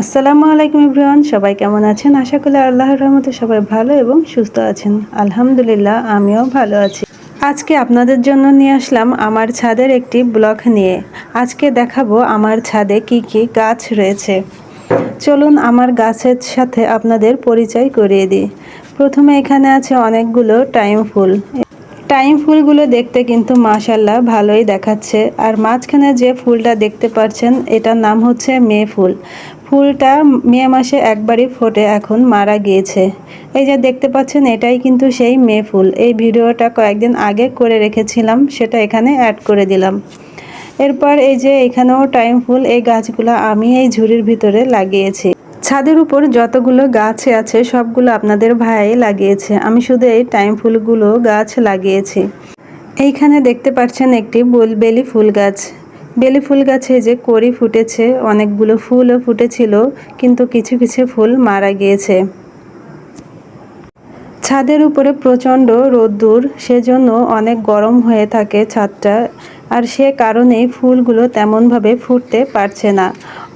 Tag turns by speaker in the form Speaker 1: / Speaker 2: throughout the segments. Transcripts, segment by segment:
Speaker 1: আসসালামু আলাইকুম ইব্রাহান সবাই কেমন আছেন? আশা করি আল্লাহর রহমতে সবাই ভালো এবং সুস্থ আছেন। আলহামদুলিল্লাহ, আমিও ভালো আছি। আজকে আপনাদের জন্য নিয়ে আসলাম আমার ছাদের একটি ব্লগ নিয়ে। আজকে দেখাবো আমার ছাদে কি কি গাছ রয়েছে। চলুন আমার গাছের সাথে আপনাদের পরিচয় করিয়ে দিই। প্রথমে এখানে আছে অনেকগুলো টাইম ফুল। টাইম ফুলগুলো দেখতে কিন্তু মাশাল্লাহ ভালোই দেখাচ্ছে। আর মাঝখানে যে ফুলটা দেখতে পাচ্ছেন এটার নাম হচ্ছে মে ফুল। ফুলটা মে মাসে একবারই ফোটে, এখন মারা গিয়েছে। এই যে দেখতে পাচ্ছেন, এটাই কিন্তু সেই মে ফুল। এই ভিডিওটা কয়েকদিন আগে করে রেখেছিলাম, সেটা এখানে অ্যাড করে দিলাম। এরপর এই যে এখানেও টাইম ফুল, এই গাছগুলো আমি এই ঝুড়ির ভিতরে লাগিয়েছি। ছাদের উপর যতগুলো গাছ আছে, সবগুলো আপনাদের ভাই লাগিয়েছে। আমি শুধু এই টাইম ফুলগুলো গাছ লাগিয়েছি। এইখানে দেখতে পাচ্ছেন একটি বেলি ফুল গাছ। বেলি ফুল গাছে যে কড়ি ফুটেছে, অনেকগুলো ফুলও ফুটেছিল, কিন্তু কিছু কিছু ফুল মারা গিয়েছে। ছাদের উপরে প্রচণ্ড রোদ্দুর, সেজন্য অনেক গরম হয়ে থাকে ছাদটা, আর সে কারণেই ফুলগুলো তেমনভাবে ফুটতে পারছে না।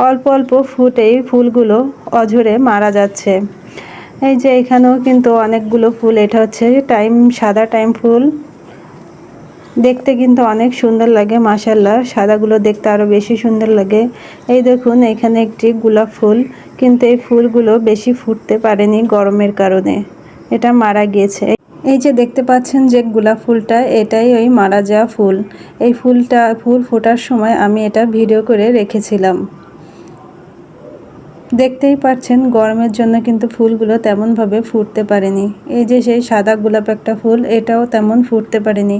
Speaker 1: অল্প অল্প ফুটেই ফুলগুলো অঝরে মারা যাচ্ছে। এই যে এখানেও কিন্তু অনেকগুলো ফুল, এটা হচ্ছে টাইম, সাদা টাইম ফুল। দেখতে কিন্তু অনেক সুন্দর লাগে মাসাল্লাহ সাদাগুলো দেখতে আরও বেশি সুন্দর লাগে। এই দেখুন, এখানে একটি গোলাপ ফুল, কিন্তু এই ফুলগুলো বেশি ফুটতে পারেনি গরমের কারণে। এটা মারা গিয়েছে। এই যে দেখতে পাচ্ছেন যে গোলাপ ফুলটা, এটাই ওই মারা যাওয়া ফুল। এই ফুলটা, ফুল ফোটার সময় আমি এটা ভিডিও করে রেখেছিলাম। দেখতেই পাচ্ছেন গরমের জন্য কিন্তু ফুলগুলো তেমনভাবে ফুটতে পারেনি। এই যে সেই সাদা গোলাপ একটা ফুল, এটাও তেমন ফুটতে পারেনি।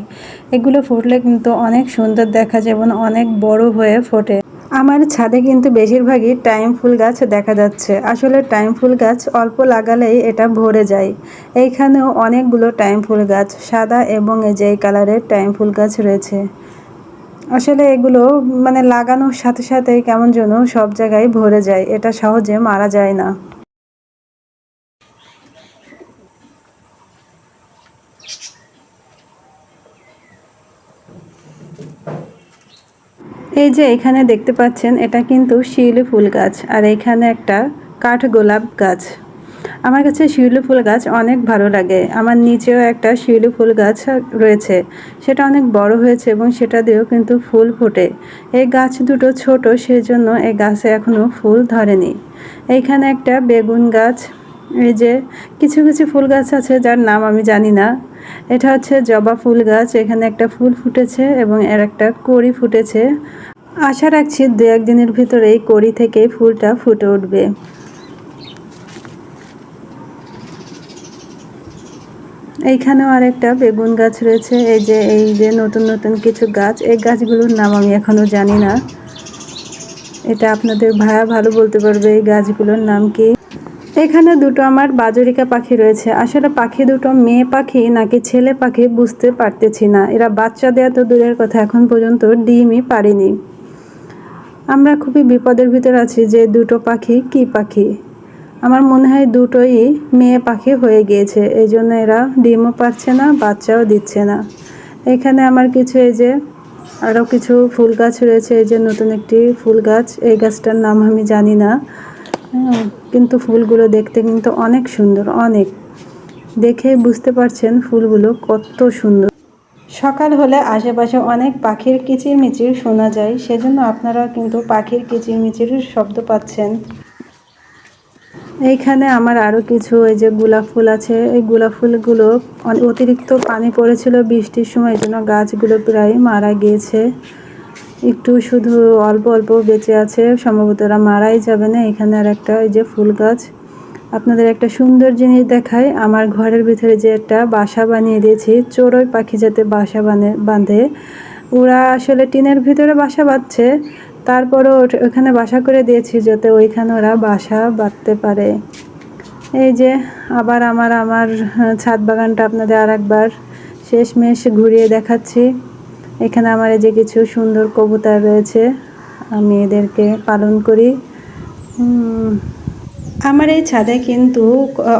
Speaker 1: এগুলো ফুটলে কিন্তু অনেক সুন্দর দেখা যেমন অনেক বড় হয়ে ফোটে। আমার ছাদে কিন্তু বেশিরভাগই টাইম ফুল গাছ দেখা যাচ্ছে। আসলে টাইম ফুল গাছ অল্প লাগালেই এটা ভরে যায়। এইখানেও অনেকগুলো টাইম ফুল গাছ, সাদা এবং এই যে কালারের টাইম ফুল গাছ রয়েছে। আসলে এগুলো মানে লাগানোর সাথে সাথে কেমন যেন সব জায়গায় ভরে যায়। এটা সহজে মারা যায় না। এই যে এখানে দেখতে পাচ্ছেন, এটা কিন্তু শিউলি ফুল গাছ। আর এখানে একটা কাঠ গোলাপ গাছ। আমার কাছে শিউলি ফুল গাছ অনেক ভালো লাগে। আমার নিচেও একটা শিউলি ফুল গাছ রয়েছে। সেটা অনেক বড় হয়েছে এবং সেটা দিয়েও কিন্তু ফুল ফোটে। এই গাছ দুটো ছোট, সেজন্য এই গাছে এখনও ফুল ধরেনি। এইখানে একটা বেগুন গাছ, এই যে কিছু কিছু ফুল গাছ আছে যার নাম আমি জানি না। এটা হচ্ছে জবা ফুল গাছ, এখানে একটা ফুল ফুটেছে এবং এর একটা কড়ি ফুটেছে। আশা রাখছি দু একদিনের ভিতরে এই কড়ি থেকে ফুলটা ফুটে উঠবে। এইখানেও আরেকটা বেগুন গাছ রয়েছে। এই যে এই যে নতুন নতুন কিছু গাছ। এই গাছগুলোর নাম আমি এখনও জানি না। এটা আপনাদের ভাইয়া ভালো বলতে পারবে এই গাছগুলোর নাম কি। এখানে দুটো আমার বাজরিকা পাখি রয়েছে। আসলে পাখি দুটো মেয়ে পাখি নাকি ছেলে পাখি বুঝতে পারতেছি না। এরা বাচ্চা দেওয়া তো দূরের কথা, এখন পর্যন্ত ডিমই পারিনি। আমরা খুবই বিপদের ভিতর আছি যে দুটো পাখি কি পাখি। আমার মনে হয় দুটোই মেয়ে পাখি হয়ে গিয়েছে এই জন্য এরা ডিমও পারছে না বাচ্চাও দিচ্ছে না। এখানে আমার কিছু এই যে আরও কিছু ফুল গাছ রয়েছে এই যে নতুন একটি ফুল গাছ এই গাছটার নাম আমি জানি না। হ্যাঁ, কিন্তু ফুলগুলো দেখতে কিন্তু অনেক সুন্দর অনেক। দেখে বুঝতে পারছেন ফুলগুলো কত সুন্দর। সকাল হলে আশেপাশে অনেক পাখির কিচিরমিচির শোনা যায় সেজন্য আপনারা কিন্তু পাখির কিচিরমিচির শব্দ পাচ্ছেন। এইখানে আমার আরও কিছু, এই যে গোলাপ ফুল আছে, এই গোলাপ ফুলগুলো অতিরিক্ত পানি পড়েছিল বৃষ্টির সময় জন্য গাছগুলো প্রায় মারা গিয়েছে। একটু শুধু অল্প অল্প বেঁচে আছে, সম্ভবত ওরা মারাই যাবে না। এখানে আর একটা, এই যে ফুল গাছ। আপনাদের একটা সুন্দর জিনিস দেখায় আমার ঘরের ভিতরে যে একটা বাসা বানিয়ে দিয়েছি, চড়ই পাখি যাতে বাসা বানে বাঁধে। ওরা আসলে টিনের ভিতরে বাসা বাঁধছে তারপরও ওখানে বাসা করে দিয়েছি যাতে ওইখানে ওরা বাসা বাঁধতে পারে। এই যে আবার আমার আমার ছাদ বাগানটা আপনাদের আর একবার শেষমেশ ঘুরিয়ে দেখাচ্ছি। এখানে আমার যে কিছু সুন্দর কবুতর রয়েছে, আমি এদেরকে পালন করি। আমার এই ছাদে কিন্তু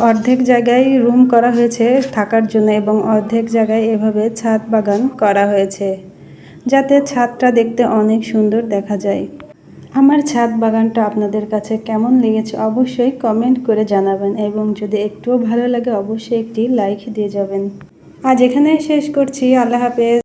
Speaker 1: অর্ধেক জায়গায় রুম করা হয়েছে থাকার জন্য এবং অর্ধেক জায়গায় এভাবে ছাদ বাগান করা হয়েছে। যাতে ছাদটা দেখতে অনেক সুন্দর দেখা যায়। আমার ছাদ বাগানটা আপনাদের কাছে কেমন লেগেছে অবশ্যই কমেন্ট করে জানাবেন এবং যদি একটুও ভালো লাগে অবশ্যই একটি লাইক দিয়ে যাবেন। আজ এখানেই শেষ করছি। আল্লাহ হাফেজ।